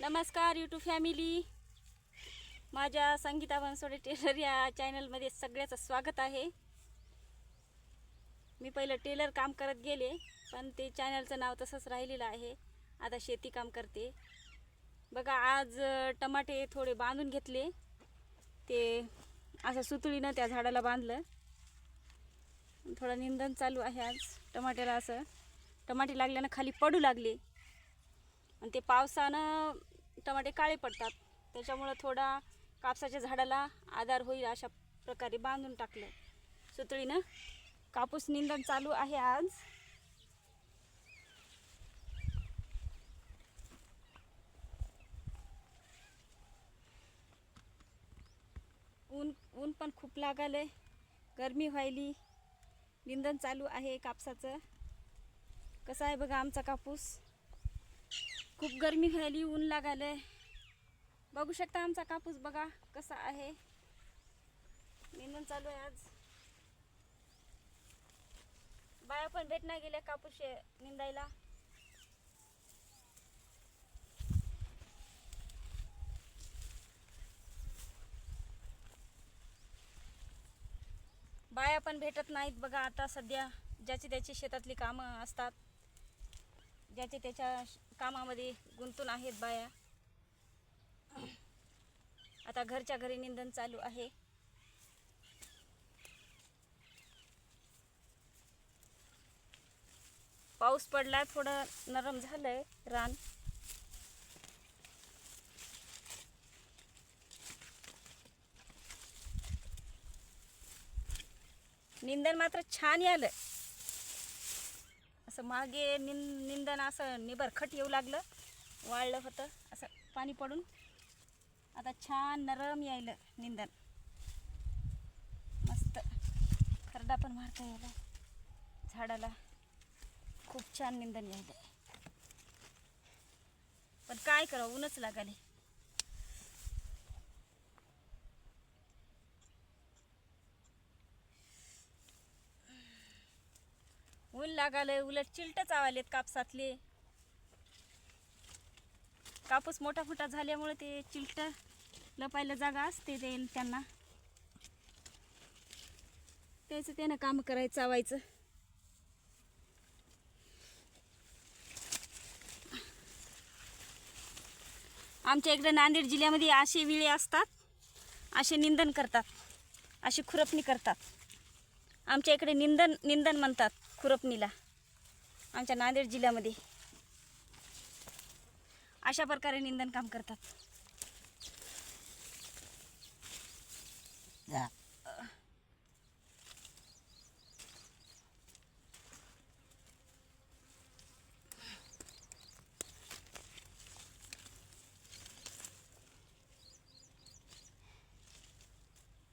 नमस्कार YouTube family माझ्या Sangeeta Bansode teller या चॅनलमध्ये सगळ्याचं स्वागत आहे. मी पहिलं टेलर काम करत गेले पण ते चॅनलचं नाव तसंच राहिलेलं आहे. आता शेती काम करते. बघा आज टमाटे थोडे बांधून घेतले. ते असं सुतळीनं त्या झाडाला बांधलं. थोडं निंदन चालू आहे आज टमाट्याला असं. टमाटे लागल्यानं खाली पडू लागले. आणि ते पावसानं टमाटे काळे पडतात. त्याच्यामुळं थोडा कापसाच्या झाडाला आधार होईल अशा प्रकारे बांधून टाकलं. सुतळीनं कापूस निंदन चालू आहे आज. ऊन ऊन पण खूप लागालंय. गरमी व्हायली. निंदन चालू आहे कापसाचं. कसं आहे बघा आमचा कापूस? खूप गरमी व्हायली ऊन लागायलंय बघू शकता आमचा कापूस बघा कसा आहे. निंदन चालू आहे आज. बाया पण भेटणार गेल्या कापूस शे- निंदायला. बाया पण भेटत नाहीत बघा आता सध्या. ज्याची त्याची शेतातली कामं असतात. ज्याचे त्याच्या कामामध्ये गुंतून आहेत बाया. आता घरच्या घरी निंदन चालू आहे. पाऊस पडला थोडं नरम झालंय रान. निंदन मात्र छान आलं असं मागे निंद निंदन असं निबरखट येऊ लागलं. वाळलं होतं. असं पाणी पडून. आता छान नरम यायलं निंदन. मस्त. खरडा पण मारता यायला. झाडाला खूप छान निंदन यायलं पण काय करावं? ऊनच लागाले ऊन लागालंय उलट चिलट चावालेत कापसातले. कापूस मोठा फुटा झाल्यामुळे ते चिलट लपायला जागा असते ते त्यांना. त्याचं त्यानं काम करायचं चावायचं. आमच्या इकडे नांदेड जिल्ह्यामध्ये असे विळे असतात असे निंदन करतात अशी खुरपणी करतात. आमच्या इकडे निंदन निंदन म्हणतात. खुरपणीला. आमच्या नांदेड जिल्ह्यामध्ये. अशा प्रकारे निंदन काम करतात.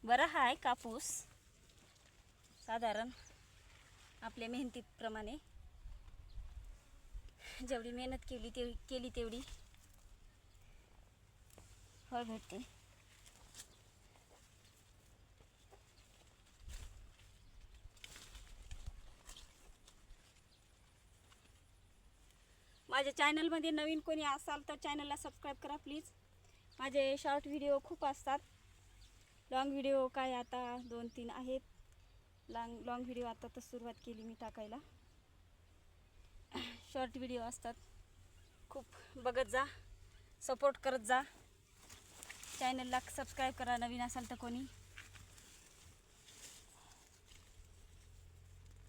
बरं हाय कापूस. साधारण. आपल्या मेहनतीप्रमाणे. जेवढी मेहनत केली तेवढी केली तेवढी. फळ भेटते माझ्या चॅनलमध्ये नवीन कोणी असाल तर चॅनलला सबस्क्राईब करा प्लीज. माझे शॉर्ट व्हिडिओ खूप असतात. लाँग व्हिडिओ काय आता दोन तीन आहेत. लॉंग लॉंग व्हिडिओ आता तर सुरुवात केली मी टाकायला. शॉर्ट व्हिडिओ असतात. खूप बघत जा. सपोर्ट करत जा. चॅनलला सबस्क्राईब करा नवीन असाल तर कोणी.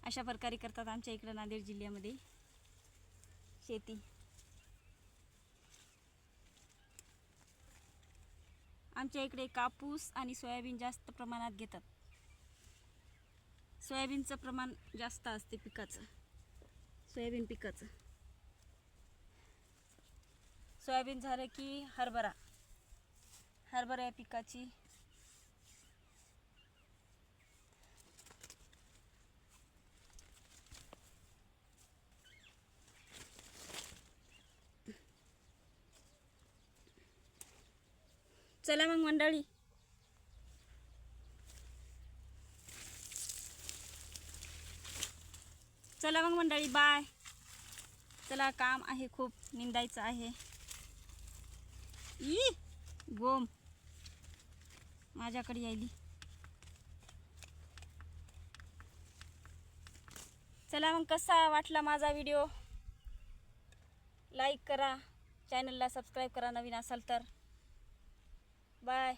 अशा प्रकारे करतात आमच्या इकडं नांदेड जिल्ह्यामध्ये. शेती. आमच्या इकडे कापूस आणि सोयाबीन जास्त प्रमाणात घेतात. सोयाबीनचं प्रमाण जास्त असते पिकाचं. सोयाबीन पिकाचं. सोयाबीन झालं की हरभरा. हरभरा या पिकाची. चला मग मंडळी. चला मग मंडळी बाय चला काम आहे खूप निंदायचं आहे. ई गोम माझ्याकडे यायली. चला मग कसा वाटला माझा व्हिडिओ लाईक करा. चॅनलला सबस्क्राईब करा नवीन असाल तर. बाय